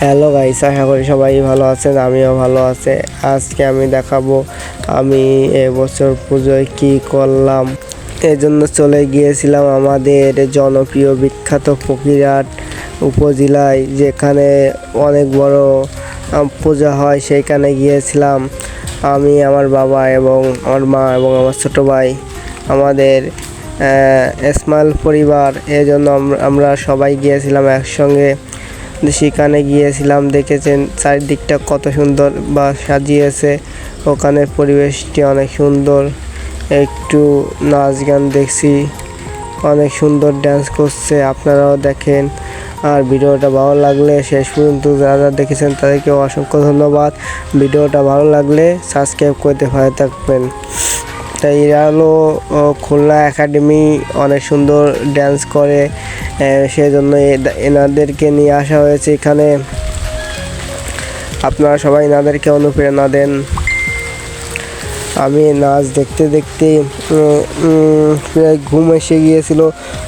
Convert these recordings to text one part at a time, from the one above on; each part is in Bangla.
হ্যালো গাইস আশা করি সবাই ভালো আছেন, আমিও ভালো আছে। আজকে আমি দেখাবো, আমি এবছর পুজোয় কি করলাম। এজন্য চলে গিয়েছিলাম আমাদের জনপ্রিয় বিখ্যাত ফকিরহাট উপজেলায়, যেখানে অনেক বড় পূজা হয়। সেইখানে গিয়েছিলাম আমি, আমার বাবা এবং আমার মা এবং আমার ছোটো ভাই, আমাদের স্মাইল পরিবার। এজন্য আম- আমরা সবাই গিয়েছিলাম একসঙ্গে। সেখানে গিয়েছিলাম, দেখেছেন চারিদিকটা কত সুন্দর বা সাজিয়েছে। ওখানে পরিবেশটি অনেক সুন্দর। একটু নাচ গান দেখছি। অনেক সুন্দর ড্যান্স করছে, আপনারাও দেখেন। আর ভিডিওটা ভালো লাগলে শেষ পর্যন্ত যারা যারা দেখেছেন, তাদেরকে অসংখ্য ধন্যবাদ। ভিডিওটা ভালো লাগলে সাবস্ক্রাইব করতে ভালো থাকবেন। তাই এরা হলো খুলনা একাডেমি অনেক সুন্দর ড্যান্স করে সেজন্য এনাদেরকে নিয়ে আসা হয়েছে এখানে। আপনারা সবাই এনাদেরকে অনুপ্রেরণা দেন। আমি নাচ দেখতে দেখতে প্রায় ঘুম এসে গিয়েছিল,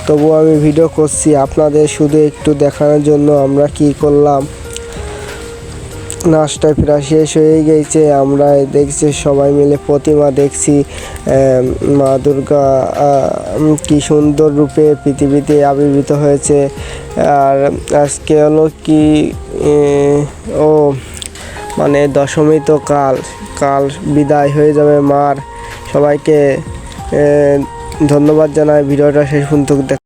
তবুও আমি ভিডিও করছি আপনাদের শুধু একটু দেখানোর জন্য আমরা কি করলাম। নাচটা প্রায় শেষ হয়ে গেছে। আমরা দেখছি সবাই মিলে প্রতিমা দেখছি। মা দুর্গা কি সুন্দর রূপে পৃথিবীতে আবির্ভূত হয়েছে। আর আজকে হলো কি ও মানে দশমী তো কাল। কাল বিদায় হয়ে যাবে মার। সবাইকে ধন্যবাদ জানাই। ভিডিওটা শেষ পর্যন্ত দেখ।